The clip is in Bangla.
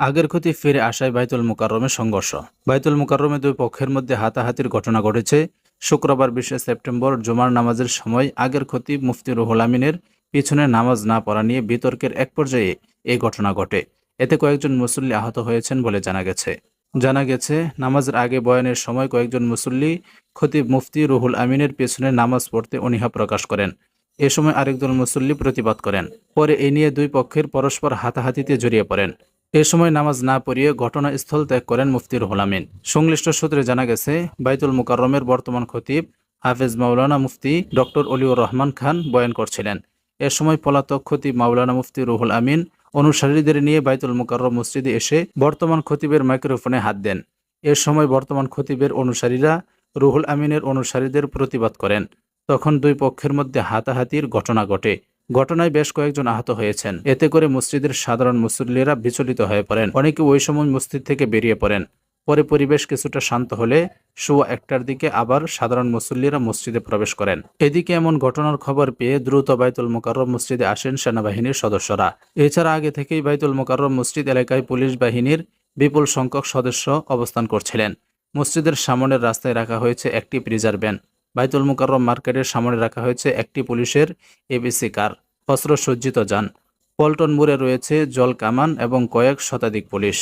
আগের ক্ষতি ফিরে আসায় বাইতুল মোকাররমে সংঘর্ষ। বাইতুল মোকাররমে দুই পক্ষের মধ্যে হাতাহাতির ঘটনা ঘটেছে। শুক্রবার বিশে সেপ্টেম্বর জুমার নামাজের সময় আগের ক্ষতি মুফতি রুহুল আমিনের পিছনে নামাজ না পড়া নিয়ে বিতর্কের এক পর্যায়ে এই ঘটনা ঘটে। এতে কয়েকজন মুসল্লি আহত হয়েছেন বলে জানা গেছে। জানা গেছে, নামাজের আগে বয়ানের সময় কয়েকজন মুসল্লি খতিব মুফতি রুহুল আমিনের পেছনে নামাজ পড়তে অনীহা প্রকাশ করেন। এ সময় আরেকজন মুসল্লি প্রতিবাদ করেন। পরে এ নিয়ে দুই পক্ষের পরস্পর হাতাহাতিতে জড়িয়ে পড়েন। এ সময় নামাজ না পড়িয়ে ঘটনাস্থল ত্যাগ করেন মুফতি রুহুল আমিন সংশ্লিষ্ট সূত্রে জানা গেছে, বাইতুল মুকাররমের বর্তমান খতিব হাফেজ মাওলানা মুফতি ডক্টর অলিউর রহমান খান বয়ান করছিলেন। এ সময় পলাতক খতিব মাওলানা মুফতি রুহুল আমিন অনুসারীদের নিয়ে বাইতুল মুকাররম মসজিদে এসে বর্তমান খতিবের মাইক্রোফোনে হাত দেন। এ সময় বর্তমান খতিবের অনুসারীরা রুহুল আমিনের অনুসারীদের প্রতিবাদ করেন। তখন দুই পক্ষের মধ্যে হাতাহাতির ঘটনা ঘটে। ঘটনায় বেশ কয়েকজন আহত হয়েছেন। এতে করে মসজিদের সাধারণ মুসল্লিরা বিচলিত হয়ে পড়েন। অনেকে ওই সময় মসজিদ থেকে বেরিয়ে পড়েন। পরে পরিবেশ কিছুটা শান্ত হলে সোয়া একটার দিকে আবার সাধারণ মুসল্লিরা মসজিদে প্রবেশ করেন। এদিকে এমন ঘটনার খবর পেয়ে দ্রুত বাইতুল মোকাররম মসজিদে আসেন সেনাবাহিনীর সদস্যরা। এছাড়া আগে থেকেই বাইতুল মোকাররম মসজিদ এলাকায় পুলিশ বাহিনীর বিপুল সংখ্যক সদস্য অবস্থান করছিলেন। মসজিদের সামনের রাস্তায় রাখা হয়েছে একটি প্রিজার বাইতুল মোকাররম মার্কেটের সামনে রাখা হয়েছে একটি পুলিশের এবিসি কার। অস্ত্র সজ্জিত যান। পল্টন মোড়ে রয়েছে জল কামান এবং কয়েক শতাধিক পুলিশ।